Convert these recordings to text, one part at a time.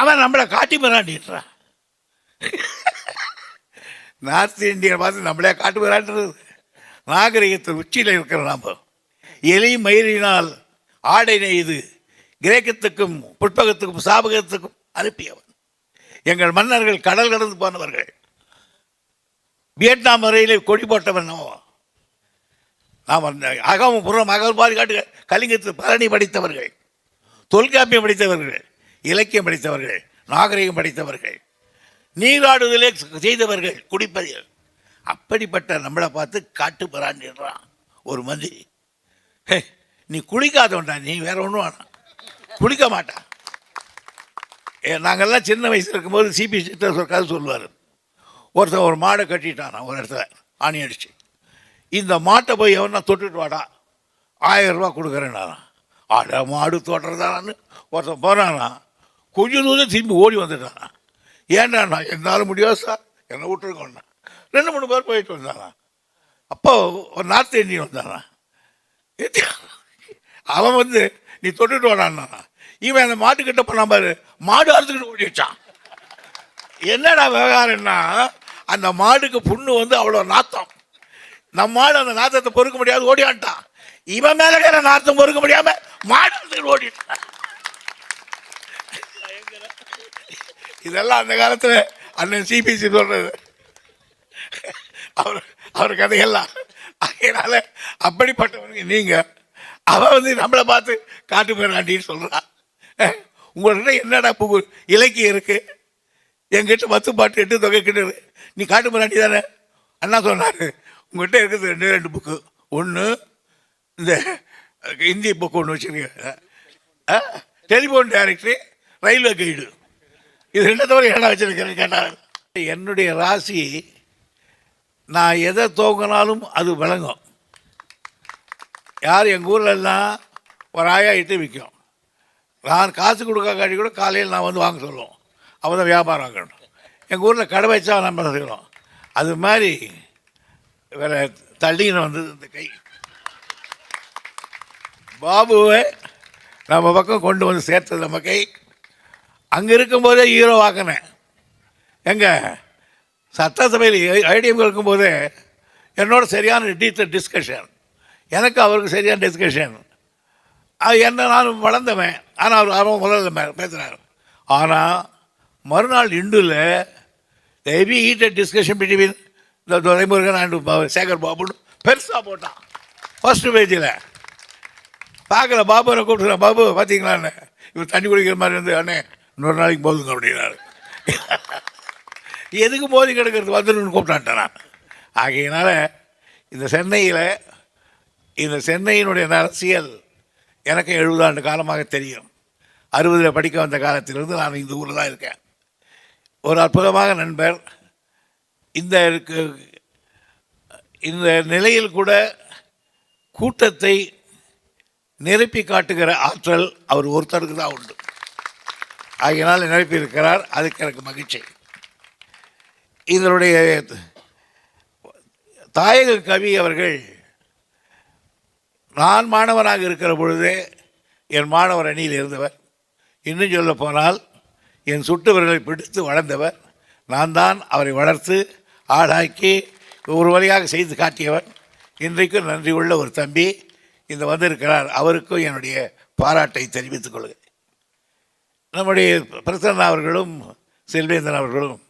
அவன் நம்மளை காட்டி மிராண்டிடுறான் நார்த் இந்தியா பார்த்து நம்மளே காட்டு மிராண்டுறது நாகரிகத்தின் உச்சியில் இருக்கிற நாம். எலி மயிரினால் ஆடை நெய்து கிரேக்கத்துக்கும் புட்பகத்துக்கும் சாபகத்துக்கும் அனுப்பியவன். எங்கள் மன்னர்கள் கடல் கடந்து போனவர்கள். வியட்நாம் வரையிலே கொடி போட்டவன் நாம். அந்த அகம் புறம் அகழ்பாதி காட்டு கலிங்கத்து பழனி படித்தவர்கள் தொல்காப்பியம் படித்தவர்கள். இலக்கியம் படித்தவர்கள் நாகரிகம் படித்தவர்கள் நீராடுதலே செய்தவர்கள் குடிப்பதில். அப்படிப்பட்ட நம்மளை பார்த்து காட்டு பரான்றான் ஒரு மந்திரி. ஹே, நீ குளிக்காதவன்டா நீ வேற ஒன்றும் வேணாம். குளிக்க மாட்டான். ஏ, நாங்கெல்லாம் சின்ன வயசில் இருக்கும்போது சிபி சித்தர் ஒரு கதை சொல்லுவார். ஒருத்தன் ஒரு மாடை கட்டிட்டான் ஒரு இடத்துல ஆணி அடிச்சு. இந்த மாட்டை போய் எவனா தொட்டுட்டு வாடா ஆயிரம் ரூபா கொடுக்குறேன்னா ஆட மாடு தோட்டுறதான்னு ஒருத்தன் போனானா கொஞ்சம் தூரம் திரும்பி ஓடி வந்துட்டான். ஏன்டாண்ணா என்னால் முடியாது சார்? என்னை விட்டுருக்கோண்ணா ரெண்டு மூணு பேர் போயிட்டு வந்தானா அப்போ ஒரு நார்த் இந்தியன் வந்தானா? அவன் வந்து நீ தொட்டுட்டு வாடான்னா இவன் அந்த மாட்டுக்கிட்ட பண்ண பாரு மாடு அறுத்துக்கிட்டு ஓடி வச்சான். என்னடா விவகாரம்னா அந்த மாடுக்கு புண்ணு வந்து அவ்வளோ நாத்தம். நம்ம மாடு அந்த நாத்தத்தை பொறுக்க முடியாது ஓடியான்ட்டான் இவன் மேலே நாத்தம் பொறுக்க முடியாம மாடு அறுத்துக்கிட்டு ஓடிட்டான். இதெல்லாம் அந்த காலத்தில் அண்ணன் சிபிசி சொல்கிறது அவர் அவர் கதையெல்லாம். அதனால் அப்படிப்பட்டவனுக்கு நீங்கள் அவன் வந்து நம்மளை பார்த்து காட்டு பேராண்டின்னு சொல்கிறான் உங்கள்கிட்ட என்னடா புகு இலக்கியம் இருக்குது என்கிட்ட பத்து பாட்டு எட்டு தொகை கிட்ட நீ காட்டு பேராண்டி தானே? அண்ணா சொன்னார். உங்ககிட்ட இருக்குது ரெண்டு ரெண்டு புக்கு ஒன்று இந்த இந்திய புக்கு ஒன்று வச்சுருக்கேன் டெலிஃபோன் டைரக்டரி ரயில்வே கைடு இது ரெண்டு தவிர என்ன வச்சிருக்கிறேன்னு கேட்டாங்க என்னுடைய ராசி நான் எதை தோங்கினாலும் அது விளங்கும். யார் எங்கள் ஊர்லெல்லாம் ஒரு ஆயா இட்டு விற்கும் நான் காசு கொடுக்காட்டி கூட காலையில் நான் வந்து வாங்க சொல்லுவோம். அவன் தான் வியாபாரம் வாங்கணும் எங்கள் ஊரில் கடை வச்சா நம்ம செய்யணும். அது மாதிரி வேற தள்ளின்னு வந்தது இந்த கை. பாபுவை நம்ம பக்கம் கொண்டு வந்து சேர்த்தது நம்ம கை. அங்கே இருக்கும்போதே ஹீரோ ஆக்கினேன் எங்கே? சட்டசபையில் ஐடிஎம் இருக்கும்போது என்னோட சரியான டீச்சர் டிஸ்கஷன் எனக்கு அவருக்கு சரியான டிஸ்கஷன் அது என்ன நான் வளர்ந்தவன். ஆனால் அவர் அவன் முதல்ல பேசுகிறார் ஆனால் மறுநாள் இண்டுல ஹெவி ஹீட்டட் டிஸ்கஷன் பிட்வீன் இந்த துரைமுருகன் அண்ட் சேகர் பாபுன்னு பெருசாக போட்டான். ஃபஸ்ட்டு பேஜில் பார்க்கல பாபு கூப்பிட்டுறேன் பாபு பார்த்தீங்களான்னு இவர் தண்ணி குடிக்கிற மாதிரி இருந்து அண்ணே இன்னொரு நாளைக்கு போதுங்க அப்படின்னாரு. எதுக்கு போதி கிடக்கிறது வந்துடுன்னு கூப்பிட்டான்ட்டேன் நான். ஆகையினால இந்த சென்னையில் இந்த சென்னையினுடைய அரசியல் எனக்கு எழுபது ஆண்டு காலமாக தெரியும். அறுபதில் படிக்க வந்த காலத்திலிருந்து நான் இந்த ஊரில் தான் இருக்கேன். ஒரு அற்புதமாக நண்பர் இந்த இந்த நிலையில் கூட கூட்டத்தை நிரப்பி காட்டுகிற ஆற்றல் அவர் ஒருத்தருக்கு தான் உண்டு. ஆகியனால் நினைப்பியிருக்கிறார் அதுக்கு எனக்கு மகிழ்ச்சி. இதனுடைய தாயக கவி அவர்கள் நான் மாணவனாக இருக்கிற பொழுதே என் மாணவர் அணியில் இருந்தவர். இன்னும் சொல்ல போனால் என் சுட்டுவர்களை பிடித்து வளர்ந்தவர். நான் தான் அவரை வளர்த்து ஆளாக்கி ஒரு வழியாக செய்து காட்டியவர். இன்றைக்கும் நன்றி உள்ள ஒரு தம்பி இந்த வந்திருக்கிறார். அவருக்கும் என்னுடைய பாராட்டை தெரிவித்துக் கொள்கிறேன். நம்முடைய பிரசன்னா அவர்களும் செல்வேந்தன் அவர்களும்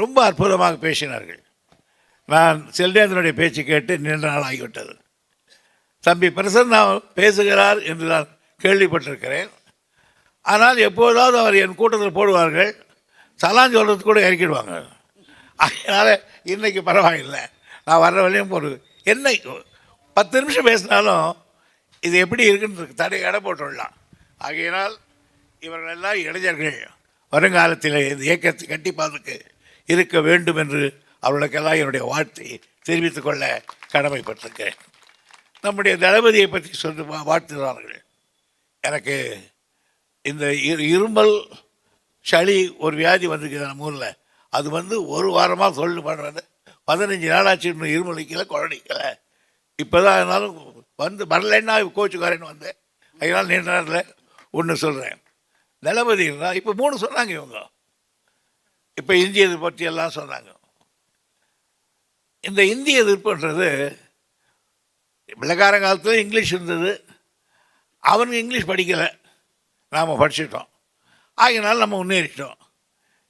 ரொம்ப அற்புதமாக பேசினார்கள். நான் செல்வேந்தனுடைய பேச்சு கேட்டு நீண்ட நாள் ஆகிவிட்டது. தம்பி பிரசன்னா பேசுகிறார் என்று நான் கேள்விப்பட்டிருக்கிறேன். ஆனால் எப்போதாவது அவர் என் கூட்டத்தில் போடுவார்கள் சலான் சொல்கிறது கூட இறக்கிடுவாங்க. அதனால் இன்றைக்கி பரவாயில்லை. நான் வர்ற வழியும் ஒரு என்ன பத்து நிமிஷம் பேசினாலும் இது எப்படி இருக்குன்னு தடை இட போட்டுடலாம். ஆகையினால் இவர்கள் எல்லாம் இளைஞர்கள். வருங்காலத்தில் இந்த இயக்கத்தை கண்டிப்பாதுக்கு இருக்க வேண்டும் என்று அவர்களுக்கெல்லாம் என்னுடைய வாழ்த்தை தெரிவித்துக் கொள்ள கடமைப்பட்டிருக்கிறேன். நம்முடைய தளபதியை பற்றி சொல்லி வாழ்த்துகிறார்கள். எனக்கு இந்த இரு- இருமல் சளி ஒரு வியாதி வந்திருக்குது நம்ம ஊரில். அது வந்து ஒரு வாரமாக சொல்லு பண்ணுறது பதினஞ்சு நாளாச்சு இன்னும் இருமலிக்கல குழந்தைக்கல இப்போ தான் இருந்தாலும் வந்து வரலைன்னா கோச்சுக்காரன்னு வந்தேன். அதனால் நீண்ட நேரத்தில் ஒன்று சொல்கிறேன் தளபதினா இப்போ மூணு சொன்னாங்க இவங்க. இப்போ இந்திய எதிர்ப்பு பற்றி எல்லாம் சொன்னாங்க. இந்த இந்திய எதிர்ப்புன்றது வெள்ளக்காரன் காலத்தில் இங்கிலீஷ் இருந்தது. அவனுக்கு இங்கிலீஷ் படிக்கலை. நாம் படிச்சிட்டோம். ஆகினாலும் நம்ம முன்னேறிட்டோம்.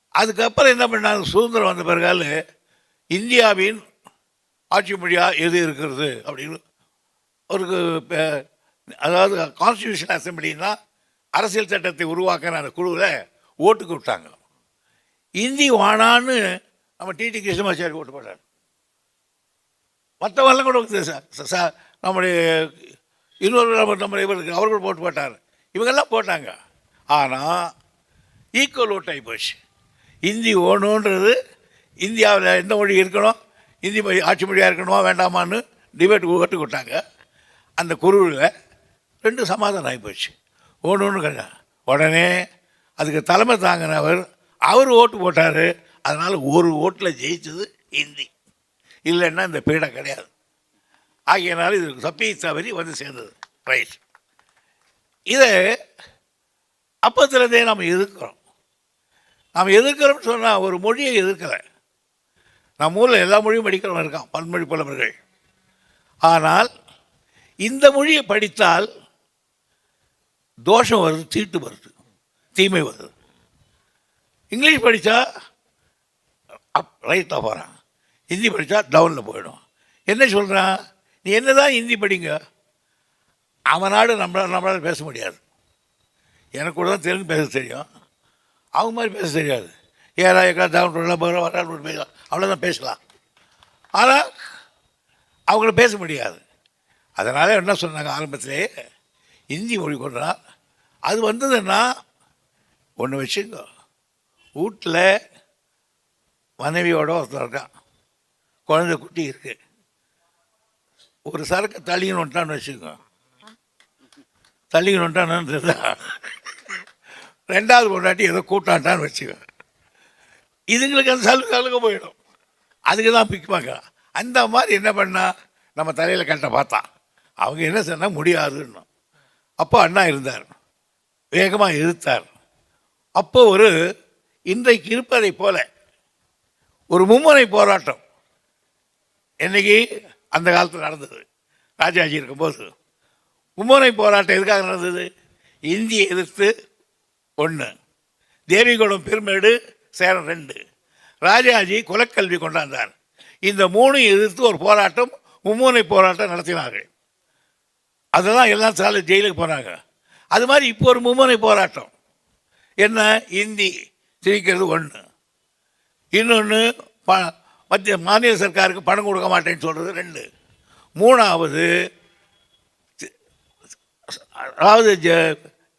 அதுக்கப்புறம் என்ன பண்ணாங்க? சுதந்திரம் வந்த பிறகால் இந்தியாவின் ஆட்சி மொழியாக எது இருக்கிறது அப்படின்னு ஒரு அதாவது கான்ஸ்டியூஷன் அசம்பிளின்னா அரசியல் சட்டத்தை உருவாக்கின அந்த குழுவில் ஓட்டுக்கு விட்டாங்க இந்தி வானான்னு நம்ம டிடி கிருஷ்ணமாச்சாரி ஓட்டு போட்டார். மற்றவெல்லாம் கூட வந்து சார் சார் நம்முடைய இன்னொரு நம்ம நம்ம இவருக்கு கூட போட்டு போட்டார். இவங்கெல்லாம் போட்டாங்க. ஆனால் ஈக்குவல் ஓட் ஆகி போச்சு. இந்தி ஓணுன்றது இந்தியாவில் எந்த மொழி இருக்கணும்? இந்தி மொழி ஆட்சி மொழியாக இருக்கணுமா வேண்டாமான்னு டிபேட் ஓட்டு விட்டாங்க அந்த குருவில் ரெண்டு சமாதானம் ஆகி போச்சு. ஓணுன்னு கிடையாது உடனே அதுக்கு தலைமை தாங்கினவர் அவர் ஓட்டு போட்டார். அதனால் ஒரு ஓட்டில் ஜெயித்தது ஹிந்தி. இல்லைன்னா இந்த பீடம் கிடையாது. ஆகியனால இது சப்பி தவறி வந்து சேர்ந்தது. ரைட். இதை அப்பத்துலேருந்தே நம்ம எதிர்க்கிறோம். நாம் எதிர்க்கிறோம்னு சொன்னால் ஒரு மொழியை எதிர்க்கலை. நம்ம ஊரில் எல்லா மொழியும் படிக்கிறவன் இருக்கான் பன்மொழி புலவர்கள். ஆனால் இந்த மொழியை படித்தால் தோஷம் வருது தீட்டு வருது தீமை வருது. இங்கிலீஷ் படித்தா அப் ரைட்டாக போகிறான் ஹிந்தி படித்தா டவுனில் போயிடும். என்ன சொல்கிறான் நீ என்ன தான் ஹிந்தி படிங்க? அவனாடு நம்மளால் நம்மளால் பேச முடியாது. எனக்கு கூட தான் தெலுங்கு பேச தெரியும். அவங்க மாதிரி பேச தெரியாது. ஏழா ஏக்கா டவுன் போகிற வரால் பேசலாம் அவ்வளோதான் பேசலாம். ஆனால் அவங்கள பேச முடியாது. அதனால் என்ன சொன்னாங்க ஆரம்பத்திலே ஹிந்தி மொழி கொண்டா அது வந்ததுன்னா ஒன்று வச்சுங்க வீட்டில் மனைவியோட ஒருத்தர் இருக்கான். குழந்தை குட்டி இருக்கு. ஒரு சரக்கு தள்ளிக்கணுன்ட்டான்னு வச்சுக்கோ. தள்ளிக்கணுன்ட்டான்னு ரெண்டாவது பொண்டாட்டி ஏதோ கூட்டான்ட்டான்னு வச்சுக்கோ. இதுங்களுக்கு அந்த சலுகை சலுகை போயிடும். அதுக்கு தான் பிக்குவாங்க அந்த மாதிரி என்ன பண்ணால் நம்ம தலையில் கட்ட பார்த்தான். அவங்க என்ன சொன்னால் முடியாதுன்னு அப்போ அண்ணா இருந்தார். வேகமாக இழுத்தார். அப்போ ஒரு இன்றைக்கு இருப்பதை போல ஒரு மும்முனை போராட்டம் என்னைக்கு அந்த காலத்தில் நடந்தது. ராஜாஜி இருக்கும்போது மும்முனை போராட்டம் எதுக்காக நடந்தது? இந்தியை எதிர்த்து ஒன்று தேவிகுளம் பெருமேடு சேரன் ரெண்டு. ராஜாஜி குலக்கல்வி கொண்டாந்தார். இந்த மூணு எதிர்த்து ஒரு போராட்டம் மும்முனை போராட்டம் நடத்தினார்கள். அதெல்லாம் எல்லாம் சாலை ஜெயிலுக்கு போனாங்க. அது மாதிரி இப்போ ஒரு மும்முனை போராட்டம். என்ன? இந்தி திணிக்கிறது ஒன்று இன்னொன்று ப மத்திய மாநில சர்க்காருக்கு பணம் கொடுக்க மாட்டேன்னு சொல்கிறது ரெண்டு. மூணாவது அதாவது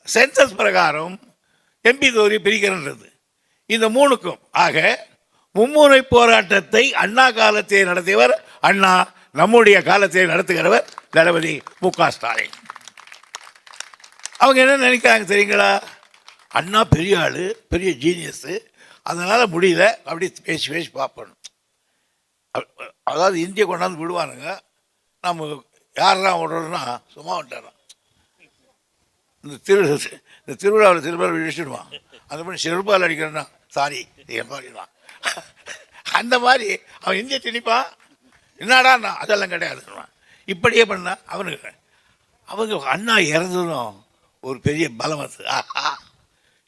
சென்சஸ் பிரகாரம் எம்பி தொகுதி பிரிக்கிறன்றது. இந்த மூணுக்கும். ஆக மும்முனை போராட்டத்தை அண்ணா காலத்தை நடத்தியவர் அண்ணா நம்முடைய காலத்தை நடத்துகிறவர் தளபதி மு க ஸ்டாலின். அவங்க என்ன நினைக்கிறாங்க தெரியுங்களா? அண்ணா பெரிய ஆள் பெரிய ஜீனியஸு அதனால் முடியல. அப்படி பேசி பேசி பார்ப்பணும் அதாவது இந்திய கொண்டாந்து விடுவானுங்க. நம்ம யாரெல்லாம் விடுறோம்னா சும்மா விட்டாரான் இந்த திரு இந்த திருவிழாவில் திருவிழாவில் விழிச்சிடுவான் அந்த மாதிரி செருப்பால் அடிக்கிறேன்னா சாரி தான். அந்த மாதிரி அவன் இந்திய திணிப்பான் என்னடா நான்? அதெல்லாம் கிடையாதுன்னுவான். இப்படியே பண்ணால் அவனுக்கு அவங்க அண்ணா இறந்ததும் ஒரு பெரிய பலம் வந்து ஆஹா.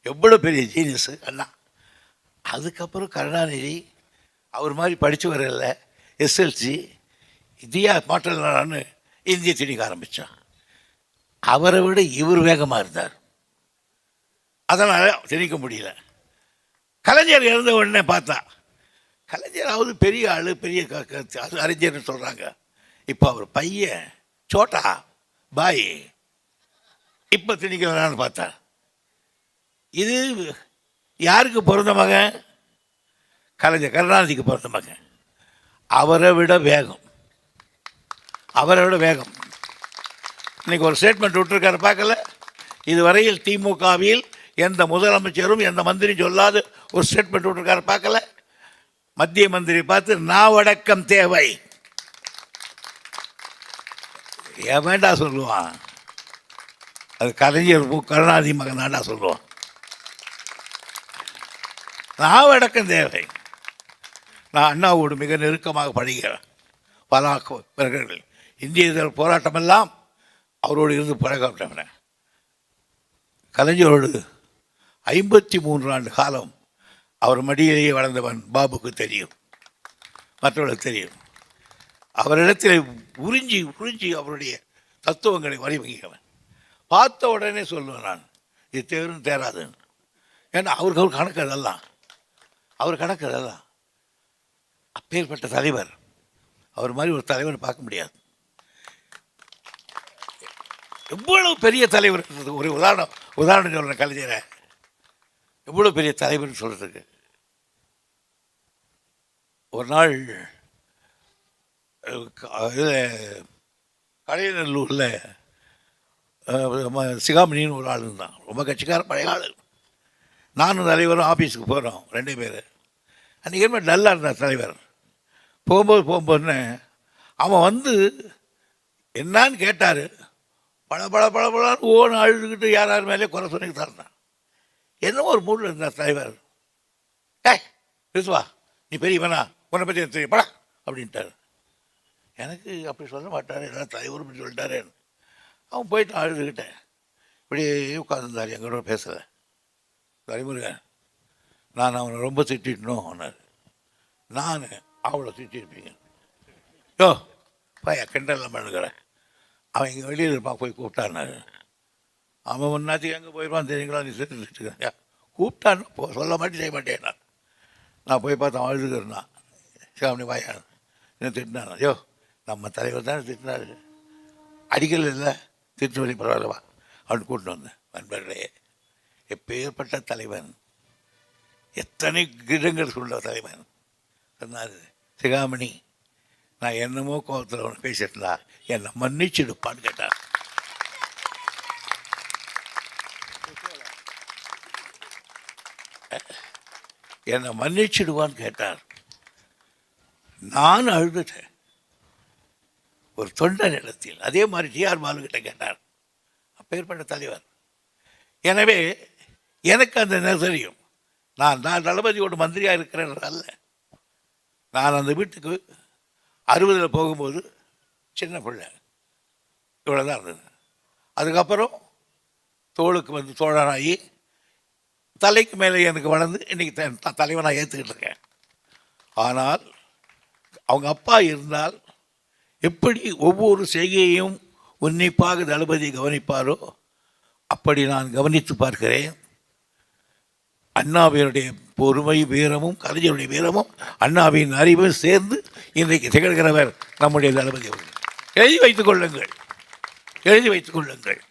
எவ்வளோ பெரிய ஜீனியஸு அண்ணா. அதுக்கப்புறம் கருணாநிதி அவர் மாதிரி படித்து வரல எஸ்எல்சி இதையா மாற்றலான்னு இந்திய திணிக்க ஆரம்பித்தான் அவரை விட இவர் வேகமாக இருந்தார். அதனால் திணிக்க முடியல. கலைஞர் இருந்த உடனே பார்த்தா கலைஞராவது பெரிய ஆள் பெரிய க- க- அது அறிஞர்னு சொல்கிறாங்க இப்போ அவர் பையன் சோட்டா பாய். இப்போ திணிக்கிறான்னு பார்த்தா. இது யாருக்கு பிறந்த மகன்? கலைஞர் கருணாநிதிக்கு பிறந்த மகன். அவரை விட வேகம். அவரை விட வேகம். இன்னைக்கு ஒரு ஸ்டேட்மெண்ட் விட்டுருக்காரு பார்க்கல? இதுவரையில் திமுகவில் எந்த முதலமைச்சரும் எந்த மந்திரியும் சொல்லாத ஒரு ஸ்டேட்மெண்ட் விட்டுருக்காரு பார்க்கல? மத்திய மந்திரி பார்த்து நாவடக்கம் தேவை. ஏன் வேண்டாம் சொல்லுவான்? அது கலைஞர் கருணாநிதி மகன் தாண்டா சொல்லுவான். நாவடக்கம் தேவை நான் அண்ணாவோடு மிக நெருக்கமாக பழகிறேன் பல பிறகு இந்திய எதிர்ப்பு போராட்டமெல்லாம் அவரோடு இருந்து பழகப்பட்டவன் கலைஞரோடு ஐம்பத்தி மூன்று ஆண்டு காலம் அவர் மடியிலேயே வளர்ந்தவன் பாபுக்கு தெரியும். மற்றவர்களுக்கு தெரியும். அவரிடத்தில் உறிஞ்சி உறிஞ்சி அவருடைய தத்துவங்களை வழிவகிக்கவன் பார்த்த உடனே சொல்லுவேன் நான் இது தேரும் தேராதுன்னு. ஏன்னா அவருக்கு அவர் கணக்கு அதெல்லாம் அவர் கணக்கு அதெல்லாம் அப்பேற்பட்ட தலைவர் அவர் மாதிரி ஒரு தலைவர் பார்க்க முடியாது. எவ்வளவு பெரிய தலைவர் ஒரு உதாரணம் உதாரணம் சொல்கிறேன் கலைஞரை. எவ்வளோ பெரிய தலைவர்னு சொல்கிறதுக்கு ஒரு நாள் இதில் கடையநல்லூரில் சிகாமணின்னு ஒரு ஆள் இருந்தான். ரொம்ப கட்சிக்கார பழைய ஆள். நானும் தலைவரும் ஆஃபீஸுக்கு போகிறோம் ரெண்டு பேர். அன்றைக்கி ரொம்ப டல்லாக இருந்தான் தலைவர். போகும்போது போகும்போதுன்னு அவன் வந்து என்னான்னு கேட்டார். பல பல பல பலன்னு ஓன்னு அழுதுகிட்டு யார் யார் மேலே குறை சொல்லிட்டு இருந்தான். என்ன ஒரு மூடில் இருந்தார் தலைவர். ஏய் பேசுவா. நீ பெரியவனா. உன்னை பற்றி எனக்கு தெரியும். படா அப்படின்ட்டார். எனக்கு அப்படி சொல்ல மாட்டார். எல்லாம் தலைவர் இப்படி அவன் போயிட்டு அழுதுகிட்டேன் இப்படியே உட்காந்துருந்தார் எங்களோட பேசலை. தலைமுருகன் நான் அவனை ரொம்ப திட்டிட்டணும் அவனார் நான் அவளை திட்டிருப்பீங்க. யோ பையா கிண்டல்லாம் பண்ணுக்கிறேன் அவன் இங்கே வெளியில் இருப்பான் போய் கூப்பிட்டான்னாரு. அவன் ஒன்றாச்சும் எங்கே போயிருப்பான் தெரியுங்களா? நீ திட்டு கூப்பிட்டான்னு போ சொல்ல மாட்டேன் செய்ய மாட்டேன் நான். நான் போய் பார்த்தேன் அவன் அழுதுகிறான் சிவாமணி வாயா. என்ன திட்டினான்? ஐயோ நம்ம தலைவர் தானே திட்டினாரு. அடிக்கல இல்லை. திட்டு பரவாயில்லவா அவன் கூட்டு வந்தேன். அன்பர்களே எப்பேற்பட்ட தலைவன்? எத்தனை கிடங்கள் உள்ள தலைவன்? சொன்னார் சிகாமணி நான் என்னமோ கோபத்தில் அவனை பேசிட்டுனா என்னை மன்னிச்சிடுப்பான்னு கேட்டார். என்னை மன்னிச்சிடுவான்னு கேட்டார். நான் அழுதுட்டேன். ஒரு தொண்டன் இடத்தில் அதே மாதிரி டிஆர் பாலுகிட்ட கேட்டார். அப்பேற்பட்ட தலைவர். எனவே எனக்கு அந்த நெசரியும் நான் நான் தளபதியோட மந்திரியாக இருக்கிறேன் அல்ல. நான் அந்த வீட்டுக்கு அறுபதில் போகும்போது சின்ன பிள்ளை. இவ்வளோ தான் இருந்தது. அதுக்கப்புறம் தோளுக்கு வந்து தோழனாகி தலைக்கு மேலே எனக்கு வளர்ந்து இன்றைக்கி த தலைவனாக ஏற்றுக்கிட்டு இருக்கேன். ஆனால் அவங்க அப்பா இருந்தால் எப்படி ஒவ்வொரு செய்கையையும் உன்னிப்பாக தளபதி கவனிப்பாரோ அப்படி நான் கவனித்து பார்க்கிறேன். அண்ணாவினுடைய பொறுமை வீரமும் கலைஞருடைய வீரமும் அண்ணாவின் அறிவும் சேர்ந்து இன்றைக்கு திகழ்கிறவர் நம்முடைய தளபதி அவர்கள். எழுதி வைத்துக் கொள்ளுங்கள். எழுதி வைத்துக் கொள்ளுங்கள்.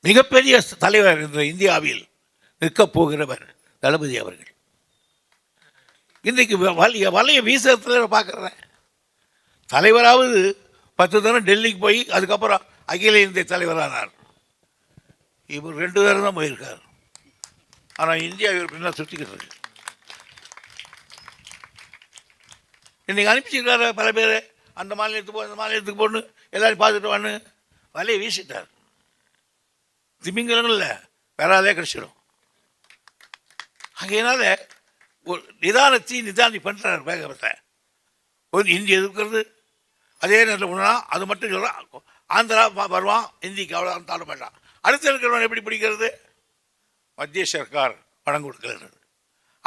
மிகப்பெரிய தலைவர் என்ற இந்தியாவில் நிற்கப் போகிறவர் தளபதி அவர்கள். இன்றைக்கு வலைய வலைய வீசத்தில் பார்க்குறேன். தலைவராவது பத்து தினம் டெல்லிக்கு போய் அதுக்கப்புறம் அகில இந்திய தலைவரானார். இவர் ரெண்டு பேரும் தான் போயிருக்கார். ஆனால் இந்தியா இவர் பின்னால் சுற்றிக்கிட்டு இருக்கு. இன்றைக்கி அனுப்பிச்சிருக்காரு பல பேர். அந்த மாநிலத்துக்கு போ அந்த மாநிலத்துக்கு போன்னு எல்லாரும் பார்த்துட்டு வான்னு வலையை வீசிட்டார். திமிங்கலங்கள் இல்லை வேறாதே கிடச்சிடும் அங்கேனால ஒரு நிதானத்தை நிதானி பண்ணுறாரு வேகத்தை ஒரு ஹிந்தி எதிர்க்கிறது. அதே நேரத்தில் ஒன்றா அது மட்டும் சொல்கிறான் ஆந்திரா வருவான் ஹிந்திக்கு அவ்வளோ தாழ மாட்டான் அடுத்து இருக்கிறவன் எப்படி பிடிக்கிறது? மத்திய சர்க்கார் பணம் கொடுக்கிறது.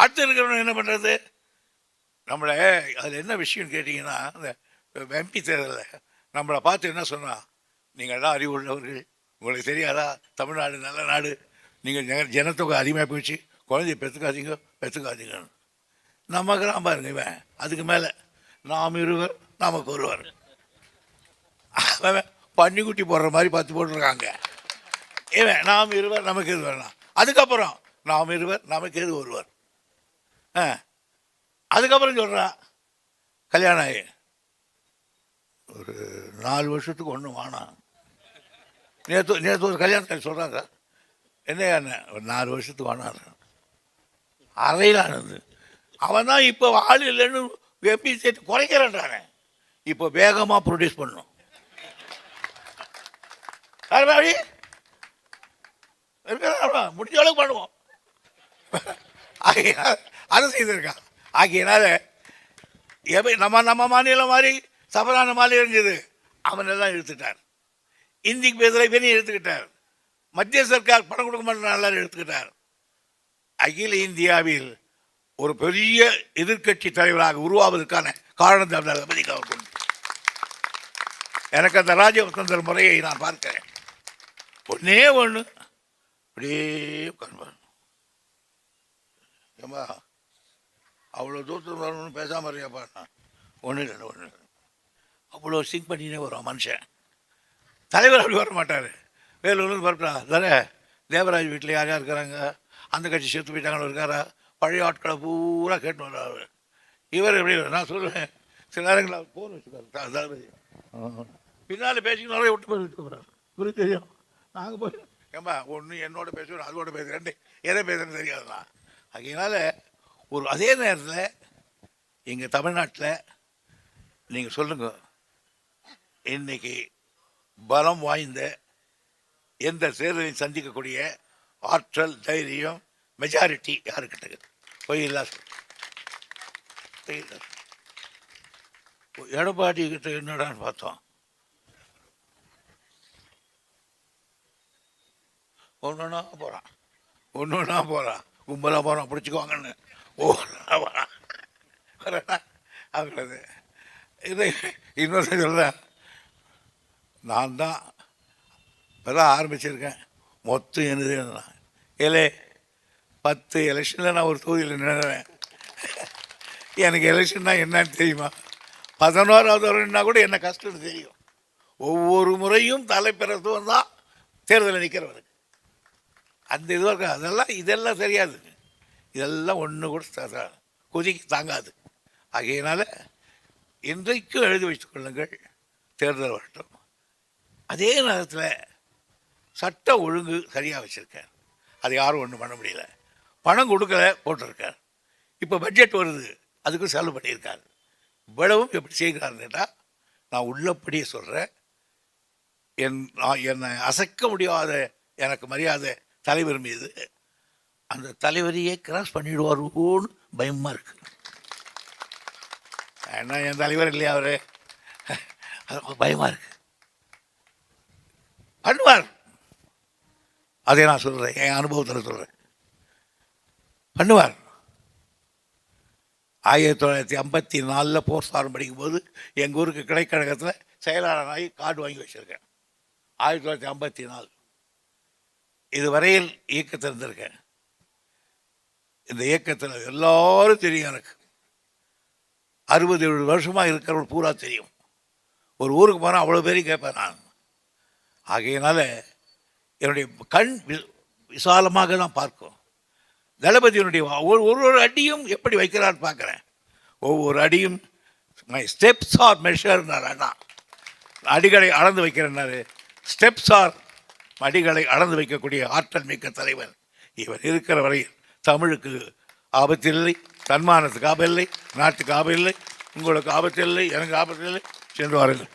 அடுத்து இருக்கிறவன் என்ன பண்ணுறது நம்மளை அதில் என்ன விஷயம்னு கேட்டிங்கன்னா அந்த எம்பி தேர்தலில் நம்மளை பார்த்து என்ன சொன்னால் சொன்னா அறிவு அறிவுள்ளவர்கள் உங்களுக்கு தெரியாதா? தமிழ்நாடு நல்ல நாடு. நீங்கள் ஜன ஜனத்தொகை அதிகமாக போயிடுச்சு குழந்தைய பெற்றுக்காதீங்க பெற்றுக்காதீங்கன்னு. நமக்கெல்லாம் பாருங்க இவன் அதுக்கு மேலே. நாம் இருவர் நமக்கு ஒருவர் அவன் பன்னிக்குட்டி போடுற மாதிரி பார்த்து போட்டிருக்காங்க. இவன் நாம் இருவர் நமக்கு எது வேணாம். அதுக்கப்புறம் நாம் இருவர் நமக்கு எது ஒருவர்? ஆ. அதுக்கப்புறம் சொல்கிறான் கல்யாணம் ஆகி ஒரு நாலு வருஷத்துக்கு ஒன்றும் வேணாம் நேற்று நேற்று ஒரு கல்யாணத்தில் சொல்கிறாங்க என்ன என்ன ஒரு நாலு வருஷத்துக்கு வேணாம் அறையிலானது அவன் தான் இப்போ ஆள் இல்லைன்னு எஃபிஷியன்ட் சேர்த்து குறைக்கிறேன்றானே. இப்போ வேகமாக ப்ரொடியூஸ் பண்ணும். யார் பாடி முடிஞ்ச அளவுக்கு பண்ணுவோம். அது அதை செய்திருக்கான் ஆகையினால நம்ம நம்ம மாநிலம் மாதிரி சபரான மாநிலம் இருந்தது. அவன் எல்லாம் எடுத்துட்டார் இந்திக்கு பேசுகிற இவனையும் எடுத்துக்கிட்டார் மத்திய சர்க்கார் பணம் கொடுக்க மாட்டேன் நல்லா எடுத்துக்கிட்டார் அகில இந்தியாவில் ஒரு பெரிய எதிர்க்கட்சி தலைவராக உருவாவதற்கான காரணத்தை அந்த தளபதி அவர் கொண்டு எனக்கு அந்த ராஜவசந்தர் முறையை நான் பார்க்கிறேன். ஒன்னே ஒன்று அப்படியே உட்கார்ந்து ஏம்பா அவ்வளோ தூரத்தில் வரணும்னு பேசாமல் இருக்கியாப்பா? நான் ஒன்றும் இல்லை ஒன்றும் இல்லை. அவ்வளோ சிங்க் பண்ணினே வரும் மனுஷன். தலைவர் அப்படி வர மாட்டார். வேலூர்லேருந்து பரப்பிட்டா தானே தேவராஜ் வீட்டில் யார் யார் இருக்கிறாங்க? அந்த கட்சி செத்து போயிட்டாங்கன்னு இருக்காரா? பழைய ஆட்களை பூரா கேட்டு வர்றாரு. இவர் எப்படி நான் சொல்லுவேன் சில நேரங்களில் அவர் போன் வச்சுக்காரு அதாவது பின்னால் பேசிக்கணும் விட்டு போய் விட்டு போகிறார் இவருக்கு தெரியும். நாங்கள் போய் ஏம்மா ஒன்று என்னோட பேசுவோம் அதோட பேசுகிறேன் எதை பேசுகிறேன்னு தெரியாதுண்ணா. அதனால ஒரு அதே நேரத்தில் எங்கள் தமிழ்நாட்டில் நீங்கள் சொல்லுங்கள் இன்னைக்கு பலம் வாய்ந்த எந்த தேர்தலையும் சந்திக்கக்கூடிய ஆற்றல் தைரியம் மெஜாரிட்டி யாருக்கிட்ட இருக்குது பொய் இல்லா பொய் இல்லா எடப்பாடி கிட்ட என்னடான்னு பார்த்தோம். ஒன்றுனா போகிறான் ஒன்றுனா போகிறான் கும்பலாக போகிறான் பிடிச்சிக்குவாங்கன்னு. ஓ போகிறான் வரேனா அவங்களது. இது இன்னொரு சொல்கிறேன் நான் தான் இப்போ தான் ஆரம்பிச்சிருக்கேன். மொத்தம் என்னது ஏலே பத்து எலெக்ஷனில் நான் ஒரு தொகுதியில் நின்றுவேன் எனக்கு எலெக்ஷன்னா என்னன்னு தெரியுமா? பதினோராவது வரணுன்னா கூட என்ன கஷ்டம்னு தெரியும். ஒவ்வொரு முறையும் தலைப்பிறத்துவம் தான் தேர்தலில் நிற்கிறவருக்கு அந்த இதுவாக இருக்கு? அதெல்லாம் இதெல்லாம் தெரியாதுங்க. இதெல்லாம் ஒன்று கூட கொதிக்கு தாங்காது. ஆகையினால இன்றைக்கும் எழுதி வைத்துக் கொள்ளுங்கள். தேர்தல் வரட்டும். அதே நேரத்தில் சட்ட ஒழுங்கு சரியாக வச்சுருக்கேன். அது யாரும் ஒன்றும் பண்ண முடியல. பணம் கொடுக்கல போட்டிருக்கார். இப்போ பட்ஜெட் வருது அதுக்கும் செலவு பண்ணியிருக்காரு. இவ்வளவும் எப்படி செய்கிறாருன்னு கேட்டால் நான் உள்ளபடியே சொல்கிறேன் என் நான் என்னை அசைக்க முடியாத எனக்கு மரியாதை தலைவர் மீது அந்த தலைவரையே கிராஸ் பண்ணிடுவாரோன்னு பயமாக இருக்கு. என்ன என் தலைவர் இல்லையா அவர்? அது பயமாக இருக்கு. பண்ணுவார். அதை நான் சொல்கிறேன் என் அனுபவத்தில் சொல்கிறேன் பண்ணுவார். ஆயிரத்தி தொள்ளாயிரத்தி ஐம்பத்தி நாலில் போர் சாரம் படிக்கும்போது எங்கள் ஊருக்கு கிளைக்கழகத்தில் செயலாளராகி கார்டு வாங்கி வச்சுருக்கேன். ஆயிரத்தி தொள்ளாயிரத்தி ஐம்பத்தி நாலு. இதுவரையில் இயக்கத்தில் இருந்திருக்கேன். இந்த இயக்கத்தில் எல்லாரும் தெரியும் எனக்கு. அறுபது எழுபது வருஷமாக இருக்கிறவங்க பூரா தெரியும். ஒரு ஊருக்கு போனால் அவ்வளோ பேரையும் கேட்பேன் நான். ஆகையினால என்னுடைய கண் வி- விசாலமாக தான் பார்க்கும். தளபதியினுடைய ஒரு ஒரு ஒரு அடியும் எப்படி வைக்கிறான்னு பார்க்குறேன். ஒவ்வொரு அடியும் மை ஸ்டெப்ஸ் ஆர் மெஷர்னார் அண்ணா அடிகளை அளந்து வைக்கிறேன்னாரு ஸ்டெப்ஸ் ஆர் அடிகளை அளந்து வைக்கக்கூடிய ஆற்றல் மிக்க தலைவர். இவர் இருக்கிற வரையில் தமிழுக்கு ஆபத்தில்லை தன்மானத்துக்கு ஆபத்தில்லை நாட்டுக்கு ஆபத்தில்லை உங்களுக்கு ஆபத்தில்லை எனக்கு ஆபத்தில்லை சென்று வாருங்கள்.